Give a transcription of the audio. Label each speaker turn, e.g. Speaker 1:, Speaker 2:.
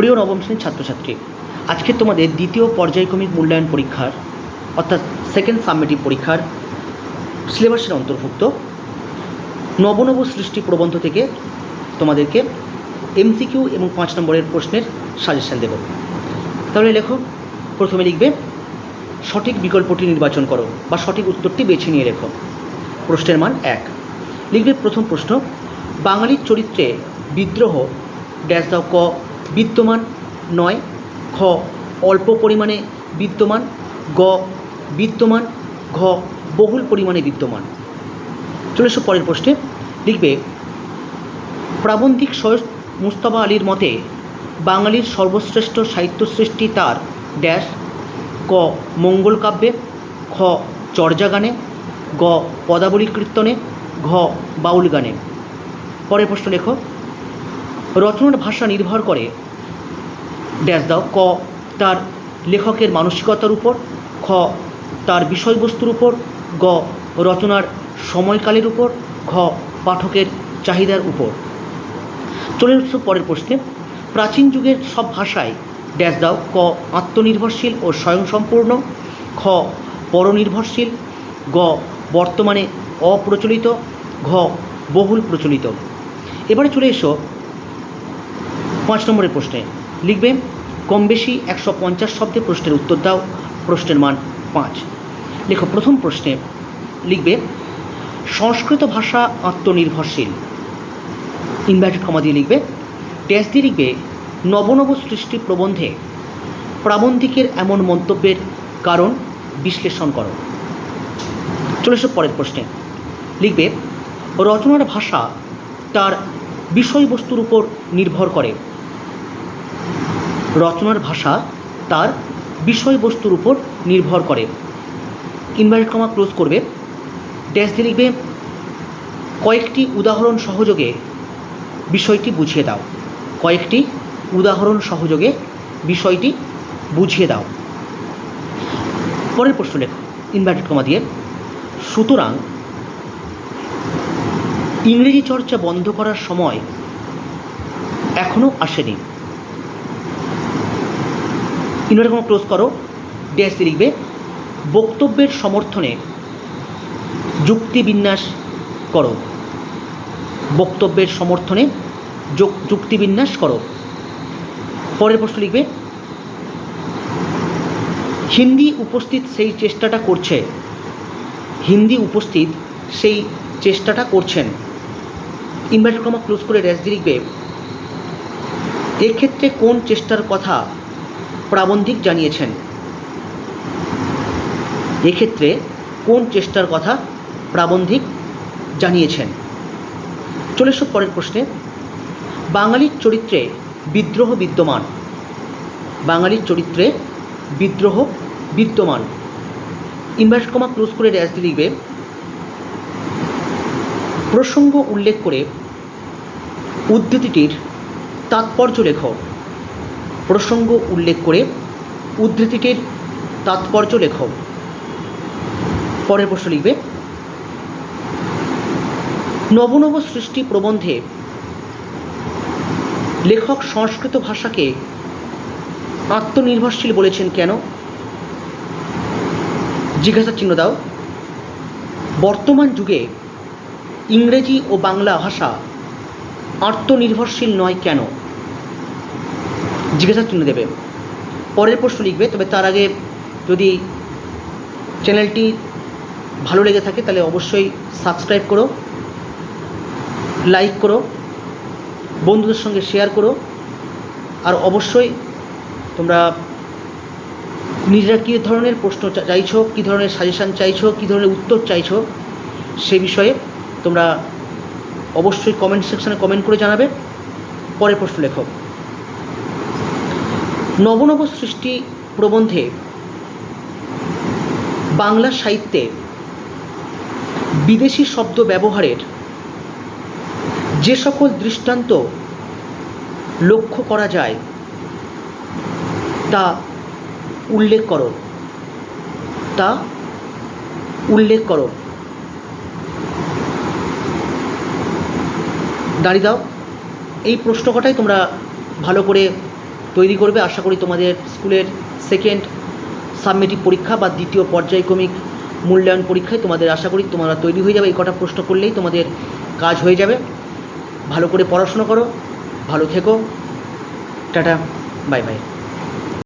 Speaker 1: প্রিয় নবম শ্রেণির ছাত্রছাত্রী, আজকে তোমাদের দ্বিতীয় পর্যায়ক্রমিক মূল্যায়ন পরীক্ষার, অর্থাৎ সেকেন্ড সাবমেটিভ পরীক্ষার সিলেবাসের অন্তর্ভুক্ত নবনব সৃষ্টি প্রবন্ধ থেকে তোমাদেরকে এমসিকিউ এবং পাঁচ নম্বরের প্রশ্নের সাজেশন দেব। তাহলে লেখো, প্রথমে লিখবে, সঠিক বিকল্পটি নির্বাচন করো বা সঠিক উত্তরটি বেছে নিয়ে লেখো। প্রশ্নের মান এক। লিখবে প্রথম প্রশ্ন, বাঙালির চরিত্রে বিদ্রোহ ড্যাশ দাও ক বিদ্যমান নয়, খ, অল্প পরিমাণে বিদ্যমান, গ, বিদ্যমান, ঘ, বহুল পরিমাণে বিদ্যমান। চলে এসো পরের প্রশ্নে, লিখবে, প্রাবন্ধিক সৈয়দ মুস্তাফা আলীর মতে, বাঙালির সর্বশ্রেষ্ঠ সাহিত্য সৃষ্টি তার ড্যাশ, ক, মঙ্গল কাব্যে, খ চর্যা গানে গ, পদাবলী কীর্তনে, ঘ, বাউল গানে। পরের প্রশ্ন লেখো। রচনার ভাষা নির্ভর করে। ড্যাশ দাও, ক তার লেখকের মানসিকতার উপর, খ তার বিষয়বস্তুর উপর, গ রচনার সময়কালের উপর, ঘ পাঠকের চাহিদার উপর। চলে এসো পরের প্রশ্নে। প্রাচীন যুগের সব ভাষায় ড্যাশ দাও, ক আত্মনির্ভরশীল ও স্বয়ংসম্পূর্ণ, খ পরনির্ভরশীল, গ বর্তমানে অপ্রচলিত, ঘ বহুল প্রচলিত। এবারে চলে এসো পাঁচ নম্বরের প্রশ্নে লিখবে, কম বেশি একশো পঞ্চাশ শব্দে প্রশ্নের উত্তর দাও, প্রশ্নের মান পাঁচ। লেখো, প্রথম প্রশ্নে লিখবে, সংস্কৃত ভাষা আত্মনির্ভরশীল। ইনভার্টেড কমা দিয়ে লিখবে, ড্যাশ দিয়ে লিখবে নবনব সৃষ্টি প্রবন্ধে প্রাবন্ধিকের এমন মন্তব্যের কারণ বিশ্লেষণ করো। চলে এসো পরের প্রশ্নে লিখবে, রচনার ভাষা তার বিষয়বস্তুর উপর নির্ভর করে। রচনার ভাষা তার বিষয়বস্তুর উপর নির্ভর করে। ইনভার্টেড কমা ক্লোজ করবে। ড্যাশ দিয়ে লিখবে, কয়েকটি উদাহরণ সহযোগে বিষয়টি বুঝিয়ে দাও। কয়েকটি উদাহরণ সহযোগে বিষয়টি বুঝিয়ে দাও। পরের প্রশ্ন লেখো ইনভার্টেড কমা দিয়ে। সুতরাং ইংরেজি চর্চা বন্ধ করার সময় এখনও আসেনি। ইনভার্টেড কমা ক্লোজ করো দিয়ে লিখবে, বক্তব্যের সমর্থনে যুক্তিবিন্যাস করো। বক্তব্যের সমর্থনে যোগ- যুক্তিবিন্যাস করো। পরের প্রশ্ন লিখবে, হিন্দি উপস্থিত সেই চেষ্টাটা করছে। হিন্দি উপস্থিত সেই চেষ্টাটা করছেন। ইনভার্টার কমা ক্লোজ করে ড্যাশ দিয়ে লিখবে, এক্ষেত্রে কোন চেষ্টার কথা প্রাবন্ধিক জানিয়েছেন। এক্ষেত্রে কোন চেষ্টার কথা প্রাবন্ধিক জানিয়েছেন? চলে এসো পরের প্রশ্নে। বাঙালির চরিত্রে বিদ্রোহ বিদ্যমান। বাঙালির চরিত্রে বিদ্রোহ বিদ্যমান। ইনভার্ট কমা ক্লোজ করে ড্যাশ দিয়ে লিখবে, প্রসঙ্গ উল্লেখ করে উদ্ধৃতিটির তাৎপর্য লেখ। প্রসঙ্গ উল্লেখ করে উদ্ধৃতিটির তাৎপর্য লেখ পরের প্রশ্ন লিখবে, নবনব সৃষ্টি প্রবন্ধে লেখক সংস্কৃত ভাষাকে আত্মনির্ভরশীল বলেছেন কেন? জিজ্ঞাসা চিহ্ন দাও। বর্তমান যুগে ইংরেজি ও বাংলা ভাষা আত্মনির্ভরশীল নয় কেন? জিজ্ঞাসা চিহ্ন দেবে। পরের প্রশ্ন লিখবে, তবে তার আগে যদি চ্যানেলটি ভালো লেগে থাকে, তাহলে অবশ্যই সাবস্ক্রাইব করো লাইক করো, বন্ধুদের সঙ্গে শেয়ার করো, আর অবশ্যই তোমরা নিজেরা কী ধরনের প্রশ্ন চাইছো, কী ধরনের সাজেশান চাইছো, কী ধরনের উত্তর চাইছো, সে বিষয়ে তোমরা অবশ্যই কমেন্ট সেকশানে কমেন্ট করে জানাবে। পরের প্রশ্ন লেখো। নবনব সৃষ্টি প্রবন্ধে বাংলা সাহিত্যে বিদেশি শব্দ ব্যবহারের যে সকল দৃষ্টান্ত লক্ষ্য করা যায়, তা উল্লেখ করো। তা উল্লেখ করো। দাঁড়িয়ে দাও। এই প্রশ্ন কটাই তোমরা ভালো করে তৈরি করবে। আশা করি তোমাদের স্কুলের সেকেন্ড সাবমিটিভ পরীক্ষা বা দ্বিতীয় পর্যায়ক্রমিক মূল্যায়ন পরীক্ষায় তোমাদের আশা করি তোমরা তৈরি হয়ে যাবে। এই কটা প্রশ্ন করলেই তোমাদের কাজ হয়ে যাবে। ভালো করে পড়াশোনা করো, ভালো থেকো। Tata bye bye